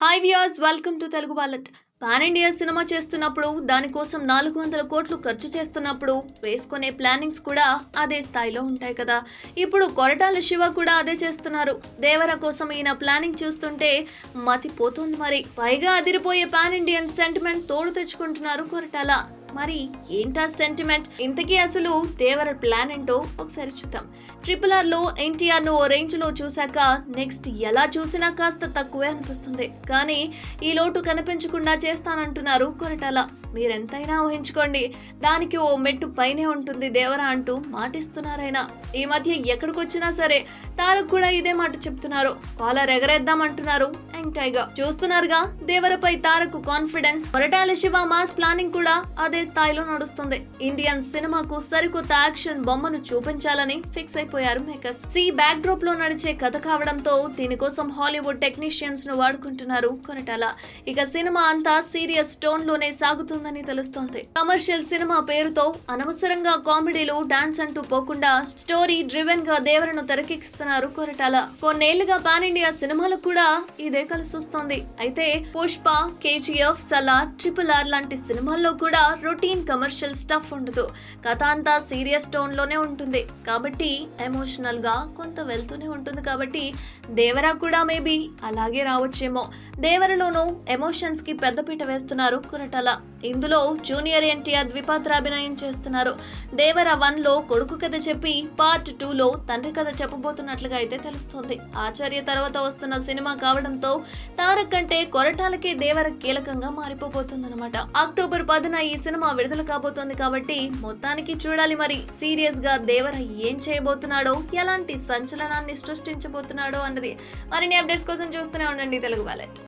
Hi viewers welcome to Telugu wallet pan India cinema చేస్తున్నప్పుడు దానికోసం నాలుగు వందల కోట్లు ఖర్చు చేస్తున్నప్పుడు వేసుకునే ప్లానింగ్స్ కూడా అదే స్థాయిలో ఉంటాయి కదా. ఇప్పుడు కొరటాల శివ కూడా అదే చేస్తున్నారు. దేవర కోసం ఈయన ప్లానింగ్ చూస్తుంటే మతిపోతుంది మరి. పైగా అదిరిపోయే పాన్ ఇండియన్ సెంటిమెంట్ తోడు తెచ్చుకుంటున్నారు కొరటాల. మరి ఏంటా సెంటిమెంట్ ఇంతకీ అసలు దేవర ప్లాన్ ఏంటో ఒకసారి చూద్దాం. ట్రిపుల్ ఆర్లో ఎన్టీఆర్ను ఓ రేంజ్లో చూశాక నెక్స్ట్ ఎలా చూసినా కాస్త తక్కువే అనిపిస్తుంది. కానీ ఈ లోటు కనిపించకుండా చేస్తానంటున్నారు కొరటాల. మీరెంతైనా ఊహించుకోండి దానికి ఓ మెట్టు పైనే ఉంటుంది దేవరా అంటూ మాటిస్తున్నారైనా ఈ మధ్య ఎక్కడికి వచ్చినా సరే తారక్ కూడా ఇదే మాట చెప్తున్నారు. కాలర్ ఎగరేద్దాం అంటున్నారు యంగ్ టైగర్. చూస్తున్నారుగా దేవరపై Tarak confidence Koratala Siva mass planning కూడా అదే స్థాయిలో నడుస్తుంది. ఇండియన్ సినిమాకు సరికొత్త యాక్షన్ బొమ్మను చూపించాలని ఫిక్స్ అయిపోయారు మేకర్స్. సి బ్యాక్ డ్రాప్లో నడిచే కథ కావడంతో దీనికోసం హాలీవుడ్ టెక్నీషియన్స్ను వాడుకుంటున్నారు కొరటాల ఇక సినిమా అంతా సీరియస్ టోన్లోనే సాగుతుందని తెలుస్తోంది. కమర్షియల్ సినిమా పేరుతో అనవసరంగా కామెడీలు డాన్స్ అంటూ పోకుండా స్టోరీ డ్రివెన్గా దేవరను తెరకెక్కిస్తున్నారు కొరటాల కొన్నేళ్ళుగా పాన్ ఇండియా సినిమాలకు కూడా ఇదే కలిసి వస్తోంది అయితే Pushpa KGF Salaar triple R లాంటి సినిమాల్లో కూడా రొటీన్ కమర్షియల్ స్టఫ్ ఉండదు. కథ అంతా సీరియస్ టోన్లోనే ఉంటుంది. కాబట్టి ఎమోషనల్గా కొంత వెళ్తూనే ఉంటుంది. కాబట్టి దేవరా కూడా మేబీ అలాగే రావచ్చేమో. దేవరలోనూ ఎమోషన్స్కి పెద్దపీట వేస్తున్నారు కురటల. ఇందులో జూనియర్ ఎన్టీఆర్ ద్విపాత్ర అభినయం చేస్తున్నారు. దేవర వన్లో కొడుకు కథ చెప్పి పార్ట్ టూ లో తండ్రి కథ చెప్పబోతున్నట్లుగా అయితే తెలుస్తోంది. ఆచార్య తర్వాత వస్తున్న సినిమా కావడంతో తారక్ కంటే కొరటాలకే దేవర కీలకంగా మారిపోబోతుందన్నమాట. అక్టోబర్ పదిన ఈ సినిమా సినిమా విడుదల కాబోతోంది కాబట్టి మొత్తానికి చూడాలి మరి. సీరియస్గా దేవర ఏం చేయబోతున్నాడో ఎలాంటి సంచలనాన్ని సృష్టించబోతున్నాడో అన్నది మరిన్ని అప్డేట్స్ కోసం చూస్తూనే ఉండండి తెలుగు వాలెట్